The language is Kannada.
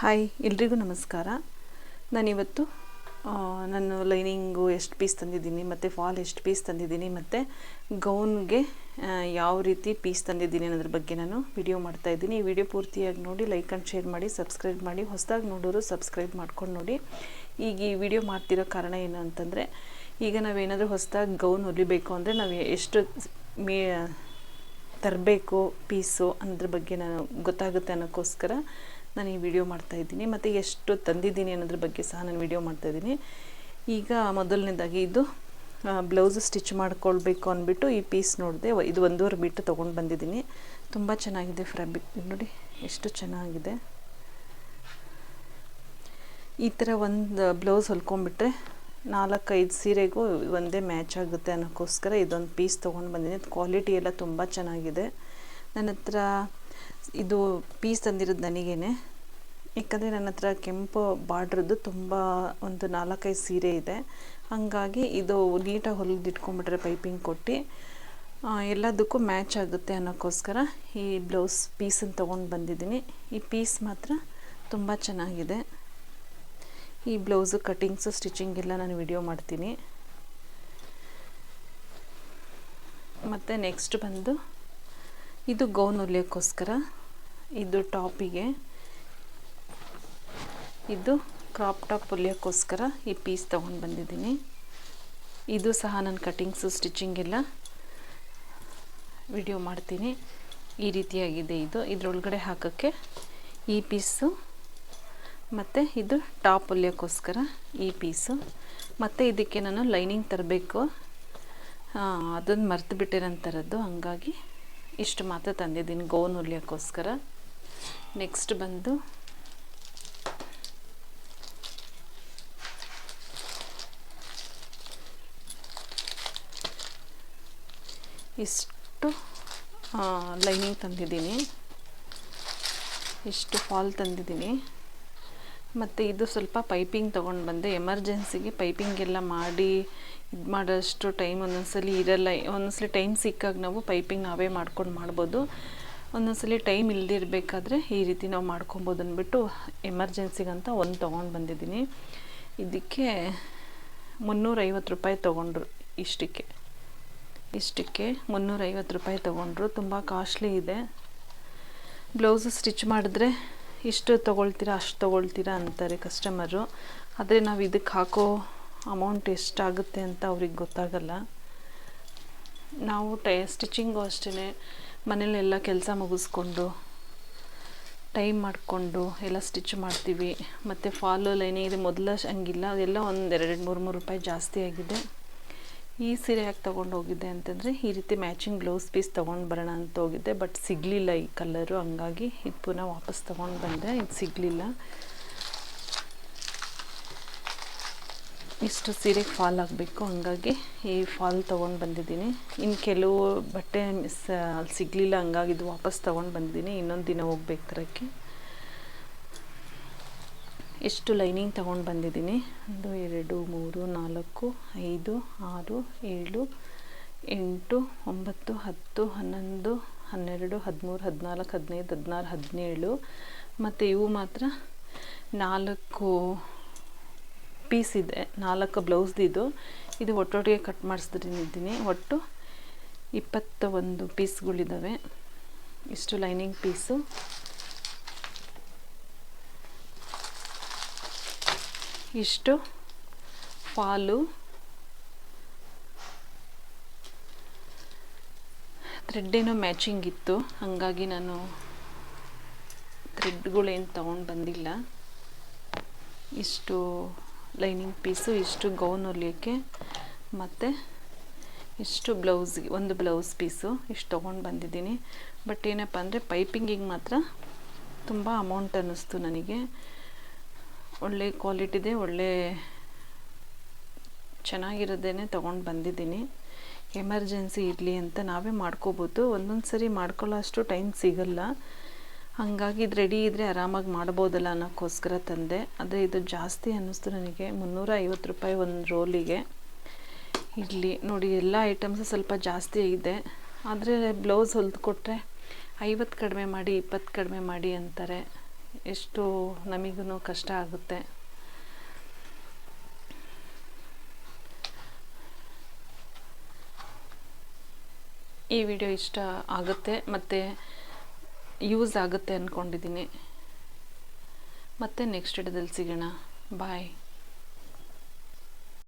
ಹಾಯ್, ಎಲ್ರಿಗೂ ನಮಸ್ಕಾರ. ನಾನಿವತ್ತು ನಾನು ಲೈನಿಂಗು ಎಷ್ಟು ಪೀಸ್ ತಂದಿದ್ದೀನಿ, ಮತ್ತು ಫಾಲ್ ಎಷ್ಟು ಪೀಸ್ ತಂದಿದ್ದೀನಿ, ಮತ್ತು ಗೌನ್ಗೆ ಯಾವ ರೀತಿ ಪೀಸ್ ತಂದಿದ್ದೀನಿ ಅನ್ನೋದ್ರ ಬಗ್ಗೆ ನಾನು ವಿಡಿಯೋ ಮಾಡ್ತಾ ಇದ್ದೀನಿ. ಈ ವಿಡಿಯೋ ಪೂರ್ತಿಯಾಗಿ ನೋಡಿ, ಲೈಕ್ ಆ್ಯಂಡ್ ಶೇರ್ ಮಾಡಿ, ಸಬ್ಸ್ಕ್ರೈಬ್ ಮಾಡಿ, ಹೊಸದಾಗಿ ನೋಡೋರು ಸಬ್ಸ್ಕ್ರೈಬ್ ಮಾಡ್ಕೊಂಡು ನೋಡಿ. ಈಗ ಈ ವಿಡಿಯೋ ಮಾಡ್ತಿರೋ ಕಾರಣ ಏನು ಅಂತಂದರೆ, ಈಗ ನಾವೇನಾದರೂ ಹೊಸದಾಗಿ ಗೌನ್ ಹೊಲಿಬೇಕು ಅಂದರೆ ನಾವು ಎಷ್ಟು ಮೇ, ತರಬೇಕು, ಪೀಸು ಅನ್ನೋದ್ರ ಬಗ್ಗೆ ನಾನು ಗೊತ್ತಾಗುತ್ತೆ ಅನ್ನೋಕ್ಕೋಸ್ಕರ ನಾನು ಈ ವಿಡಿಯೋ ಮಾಡ್ತಾ ಇದ್ದೀನಿ. ಮತ್ತು ಎಷ್ಟು ತಂದಿದ್ದೀನಿ ಅನ್ನೋದ್ರ ಬಗ್ಗೆ ಸಹ ನಾನು ವಿಡಿಯೋ ಮಾಡ್ತಾ ಇದ್ದೀನಿ. ಈಗ ಮೊದಲನೇದಾಗಿ ಇದು ಬ್ಲೌಸ್ ಸ್ಟಿಚ್ ಮಾಡ್ಕೊಳ್ಬೇಕು ಅಂದ್ಬಿಟ್ಟು ಈ ಪೀಸ್ ನೋಡಿದೆ ಇದು ಒಂದೂವರೆ ಬಿಟ್ಟು ತೊಗೊಂಡು ಬಂದಿದ್ದೀನಿ. ತುಂಬ ಚೆನ್ನಾಗಿದೆ ಫ್ಯಾಬ್ರಿಕ್ ನೋಡಿ, ಎಷ್ಟು ಚೆನ್ನಾಗಿದೆ. ಈ ಥರ ಒಂದು ಬ್ಲೌಸ್ ಹೊಲ್ಕೊಂಡ್ಬಿಟ್ರೆ ನಾಲ್ಕೈದು ಸೀರೆಗೂ ಒಂದೇ ಮ್ಯಾಚ್ ಆಗುತ್ತೆ ಅನ್ನೋಕ್ಕೋಸ್ಕರ ಇದೊಂದು ಪೀಸ್ ತೊಗೊಂಡು ಬಂದಿದ್ದೀನಿ. ಕ್ವಾಲಿಟಿ ಎಲ್ಲ ತುಂಬ ಚೆನ್ನಾಗಿದೆ. ನನ್ನ ಹತ್ರ ಇದು ಪೀಸ್ ತಂದಿರೋದು ನನಗೇನೆ. ಯಾಕಂದರೆ ನನ್ನ ಹತ್ರ ಕೆಂಪು ಬಾರ್ಡ್ರದ್ದು ತುಂಬ ಒಂದು ನಾಲ್ಕೈದು ಸೀರೆ ಇದೆ. ಹಾಗಾಗಿ ಇದು ನೀಟಾಗಿ ಹೊಲಿದು ಇಟ್ಕೊಂಡ್ಬಿಟ್ರೆ ಪೈಪಿಂಗ್ ಕೊಟ್ಟು ಎಲ್ಲದಕ್ಕೂ ಮ್ಯಾಚ್ ಆಗುತ್ತೆ ಅನ್ನೋಕ್ಕೋಸ್ಕರ ಈ ಬ್ಲೌಸ್ ಪೀಸನ್ನು ತೊಗೊಂಡು ಬಂದಿದ್ದೀನಿ. ಈ ಪೀಸ್ ಮಾತ್ರ ತುಂಬ ಚೆನ್ನಾಗಿದೆ. ಈ ಬ್ಲೌಸು ಕಟ್ಟಿಂಗ್ಸು ಸ್ಟಿಚಿಂಗ್ ಎಲ್ಲ ನಾನು ವಿಡಿಯೋ ಮಾಡ್ತೀನಿ. ಮತ್ತು ನೆಕ್ಸ್ಟ್ ಬಂದು, ಇದು ಗೌನ್ ಹೊಲಿಯೋಕ್ಕೋಸ್ಕರ ಇದು ಟಾಪಿಗೆ. ಇದು ಕ್ರಾಪ್ ಟಾಪ್ ಹೊಲಿಯೋಕ್ಕೋಸ್ಕರ ಈ ಪೀಸ್ ತೊಗೊಂಡು ಬಂದಿದ್ದೀನಿ. ಇದು ಸಹ ನಾನು ಕಟಿಂಗ್ಸು, ಸ್ಟಿಚಿಂಗ್ ಎಲ್ಲ ವಿಡಿಯೋ ಮಾಡ್ತೀನಿ. ಈ ರೀತಿಯಾಗಿದೆ ಇದು. ಇದರೊಳಗಡೆ ಹಾಕೋಕ್ಕೆ ಈ ಪೀಸು ಮತ್ತು ಇದು ಟಾಪ್ ಹೊಲಿಯೋಕ್ಕೋಸ್ಕರ ಈ ಪೀಸು. ಮತ್ತು ಇದಕ್ಕೆ ನಾನು ಲೈನಿಂಗ್ ತರಬೇಕು. ಅದನ್ನು ಮರೆತು ಬಿಟ್ಟಿರೋಂಥರದ್ದು ನನ್ನ ಥರದ್ದು ಹಂಗಾಗಿ ಇಷ್ಟು ಮಾತ್ರ ತಂದಿದ್ದೀನಿ ಗೋನ್ ಹೊಲಿಯೋಕ್ಕೋಸ್ಕರ ನೆಕ್ಸ್ಟ್ ಬಂದು ಇಷ್ಟು ಲೈನಿಂಗ್ ತಂದಿದ್ದೀನಿ. ಇಷ್ಟು ಫಾಲ್ ತಂದಿದ್ದೀನಿ. ಮತ್ತು ಇದು ಸ್ವಲ್ಪ ಪೈಪಿಂಗ್ ತೊಗೊಂಡು ಬಂದೆ. ಎಮರ್ಜೆನ್ಸಿಗೆ ಪೈಪಿಂಗ್ ಎಲ್ಲ ಮಾಡಿ ಇದು ಮಾಡೋಷ್ಟು ಟೈಮ್ ಒಂದೊಂದ್ಸಲಿ ಇರಲ್ಲ. ಒಂದೊಂದ್ಸಲಿ ಟೈಮ್ ಸಿಕ್ಕಾಗ ನಾವು ಪೈಪಿಂಗ್ ನಾವೇ ಮಾಡ್ಕೊಂಡು ಮಾಡ್ಬೋದು. ಒಂದೊಂದ್ಸಲಿ ಟೈಮ್ ಇಲ್ಲದಿರಬೇಕಾದ್ರೆ ಈ ರೀತಿ ನಾವು ಮಾಡ್ಕೊಬೋದು ಅಂದ್ಬಿಟ್ಟು ಎಮರ್ಜೆನ್ಸಿಗಂತ ಒಂದು ತೊಗೊಂಡು ಬಂದಿದ್ದೀನಿ. ಇದಕ್ಕೆ ಮುನ್ನೂರೈವತ್ತು ರೂಪಾಯಿ ತೊಗೊಂಡ್ರು ಇಷ್ಟಕ್ಕೆ. ಇಷ್ಟಕ್ಕೆ ಮುನ್ನೂರೈವತ್ತು ರೂಪಾಯಿ ತೊಗೊಂಡ್ರು. ತುಂಬ ಕಾಸ್ಟ್ಲಿ ಇದೆ. ಬ್ಲೌಸು ಸ್ಟಿಚ್ ಮಾಡಿದ್ರೆ ಇಷ್ಟು ತೊಗೊಳ್ತೀರಾ, ಅಷ್ಟು ತೊಗೊಳ್ತೀರಾ ಅಂತಾರೆ ಕಸ್ಟಮರು. ಆದರೆ ನಾವು ಇದಕ್ಕೆ ಹಾಕೋ ಅಮೌಂಟ್ ಎಷ್ಟಾಗುತ್ತೆ ಅಂತ ಅವ್ರಿಗೆ ಗೊತ್ತಾಗಲ್ಲ. ನಾವು ಟೈ, ಸ್ಟಿಚಿಂಗು ಅಷ್ಟೇ ಮನೇಲೆಲ್ಲ ಕೆಲಸ ಮುಗಿಸ್ಕೊಂಡು ಟೈಮ್ ಮಾಡಿಕೊಂಡು ಎಲ್ಲ ಸ್ಟಿಚ್ ಮಾಡ್ತೀವಿ. ಮತ್ತು ಫಾಲೋ ಲೈನಿಂಗ್ ಇದೆ ಮೊದಲ ಹಂಗಿಲ್ಲ. ಅದೆಲ್ಲ ಒಂದು ಎರಡು, ಮೂರು ಮೂರು ರೂಪಾಯಿ ಜಾಸ್ತಿ ಆಗಿದೆ. ಈ ಸೀರೆ ಯಾಕೆ ತೊಗೊಂಡು ಹೋಗಿದ್ದೆ ಅಂತಂದರೆ ಈ ರೀತಿ ಮ್ಯಾಚಿಂಗ್ ಬ್ಲೌಸ್ ಪೀಸ್ ತೊಗೊಂಡು ಬರೋಣ ಅಂತ ಹೋಗಿದ್ದೆ. ಬಟ್ ಸಿಗಲಿಲ್ಲ ಈ ಕಲ್ಲರು ಹಂಗಾಗಿ ಇದು ಪುನಃ ವಾಪಸ್ ತೊಗೊಂಡು ಬಂದೆ. ಇದು ಸಿಗಲಿಲ್ಲ. ಇಷ್ಟು ಸೀರೆ ಫಾಲ್ ಆಗಬೇಕು, ಹಂಗಾಗಿ ಈ ಫಾಲ್ ತೊಗೊಂಡು ಬಂದಿದ್ದೀನಿ. ಇನ್ನು ಕೆಲವು ಬಟ್ಟೆ ಮಿಸ್ ಅಲ್ಲಿ ಸಿಗಲಿಲ್ಲ, ಹಂಗಾಗಿ ಇದು ವಾಪಸ್ ತೊಗೊಂಡು ಬಂದಿದ್ದೀನಿ. ಇನ್ನೊಂದು ದಿನ ಹೋಗ್ಬೇಕು ತರಕ್ಕೆ ಎಷ್ಟು ಲೈನಿಂಗ್ ತೊಗೊಂಡು ಬಂದಿದ್ದೀನಿ. ಒಂದು, ಎರಡು, ಮೂರು, ನಾಲ್ಕು, ಐದು, ಆರು, ಏಳು, ಎಂಟು, ಒಂಬತ್ತು, ಹತ್ತು, ಹನ್ನೊಂದು, ಹನ್ನೆರಡು, ಹದಿಮೂರು, ಹದಿನಾಲ್ಕು, ಹದಿನೈದು, ಹದಿನಾರು, ಹದಿನೇಳು. ಮತ್ತು ಇವು ಮಾತ್ರ ನಾಲ್ಕು ಪೀಸ್ ಇದೆ, ನಾಲ್ಕು ಬ್ಲೌಸ್ದಿದು ಇದು. ಒಟ್ಟೊಟ್ಟಿಗೆ ಕಟ್ ಮಾಡಿಸಿದ್ರಿಂದಿದ್ದೀನಿ ಒಟ್ಟು ಇಪ್ಪತ್ತ ಒಂದು ಪೀಸ್ಗಳಿದ್ದಾವೆ ಇಷ್ಟು ಲೈನಿಂಗ್ ಪೀಸು. ಇಷ್ಟು ಫಾಲು ಥ್ರೆಡ್ಡೇನೋ ಮ್ಯಾಚಿಂಗ್ ಇತ್ತು. ಹಾಗಾಗಿ ನಾನು ಥ್ರೆಡ್ಗಳೇನು ತೊಗೊಂಡು ಬಂದಿಲ್ಲ. ಇಷ್ಟು ಲೈನಿಂಗ್ ಪೀಸು, ಇಷ್ಟು ಗೌನ್ ಹೊಲಿಯೋಕ್ಕೆ, ಮತ್ತು ಇಷ್ಟು ಬ್ಲೌಸ್ಗೆ, ಒಂದು ಬ್ಲೌಸ್ ಪೀಸು ಇಷ್ಟು ತೊಗೊಂಡು ಬಂದಿದ್ದೀನಿ. ಬಟ್ ಏನಪ್ಪ ಅಂದರೆ ಪೈಪಿಂಗಿಗೆ ಮಾತ್ರ ತುಂಬ ಅಮೌಂಟ್ ಅನ್ನಿಸ್ತು ನನಗೆ. ಒಳ್ಳೆ ಕ್ವಾಲಿಟಿದೆ ಒಳ್ಳೆ ಚೆನ್ನಾಗಿರೋದೇನೆ ತೊಗೊಂಡು ಬಂದಿದ್ದೀನಿ. ಎಮರ್ಜೆನ್ಸಿ ಇರಲಿ ಅಂತ ನಾವೇ ಮಾಡ್ಕೋಬೋದು. ಒಂದೊಂದು ಸರಿ ಮಾಡ್ಕೊಳ್ಳೋ ಅಷ್ಟು ಟೈಮ್ ಸಿಗಲ್ಲ. ಹಾಗಾಗಿ ಇದು ರೆಡಿ ಇದ್ದರೆ ಆರಾಮಾಗಿ ಮಾಡ್ಬೋದಲ್ಲ ಅನ್ನೋಕ್ಕೋಸ್ಕರ ತಂದೆ. ಆದರೆ ಇದು ಜಾಸ್ತಿ ಅನ್ನಿಸ್ತು ನನಗೆ. ಮುನ್ನೂರ ಐವತ್ತು ರೂಪಾಯಿ ಒಂದು ರೋಲಿಗೆ. ಇಡ್ಲಿ. ನೋಡಿ, ಎಲ್ಲ ಐಟಮ್ಸು ಸ್ವಲ್ಪ ಜಾಸ್ತಿ ಇದೆ ಆದರೆ ಬ್ಲೌಸ್ ಹೊಲ್ದು ಕೊಟ್ಟರೆ ಐವತ್ತು ಕಡಿಮೆ ಮಾಡಿ, ಇಪ್ಪತ್ತು ಕಡಿಮೆ ಮಾಡಿ ಅಂತಾರೆ. ಎಷ್ಟು ನಮಗೂ ಕಷ್ಟ ಆಗುತ್ತೆ. ಈ ವಿಡಿಯೋ ಇಷ್ಟ ಆಗುತ್ತೆ. ಮತ್ತು ಯೂಸ್ ಆಗುತ್ತೆ ಅಂದ್ಕೊಂಡಿದ್ದೀನಿ ಮತ್ತೆ ನೆಕ್ಸ್ಟ್ ವಿಡಿಯೋದಲ್ಲಿ ಸಿಗೋಣ. ಬಾಯ್